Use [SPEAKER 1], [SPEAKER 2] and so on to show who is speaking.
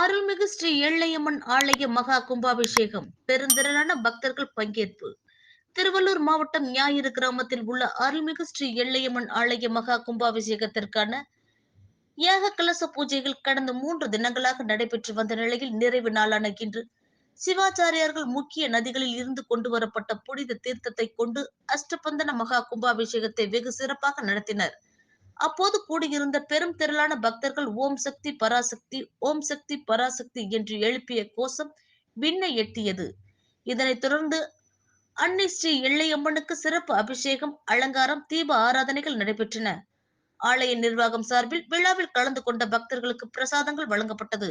[SPEAKER 1] அருள்மிகு ஸ்ரீ எள்ளையம்மன் ஆலய மகா கும்பாபிஷேகம். பெருந்திரளான பக்தர்கள் பங்கேற்பு. திருவள்ளூர் மாவட்டம் ஞாயிறு கிராமத்தில் உள்ள அருள்மிகு ஸ்ரீ எள்ளையம்மன் ஆலய மகா கும்பாபிஷேகத்திற்கான ஏக கலச பூஜைகள் கடந்த மூன்று தினங்களாக நடைபெற்று வந்த நிலையில் நிறைவு நாளான இன்று சிவாச்சாரியார்கள் முக்கிய நதிகளில் இருந்து கொண்டு வரப்பட்ட புனித தீர்த்தத்தை கொண்டு அஷ்டபந்தன மகா கும்பாபிஷேகத்தை வெகு சிறப்பாக நடத்தினர். அப்போது கூடியிருந்த பெரும் திரளான பக்தர்கள் ஓம் சக்தி பராசக்தி ஓம் சக்தி பராசக்தி என்று எழுப்பிய கோஷம் விண்ணை எட்டியது. இதனைத் தொடர்ந்து அன்னை ஸ்ரீ எல்லையம்மனுக்கு சிறப்பு அபிஷேகம் அலங்காரம் தீப ஆராதனைகள் நடைபெற்றன. ஆலய நிர்வாகம் சார்பில் விழாவில் கலந்து கொண்ட பக்தர்களுக்கு பிரசாதங்கள் வழங்கப்பட்டது.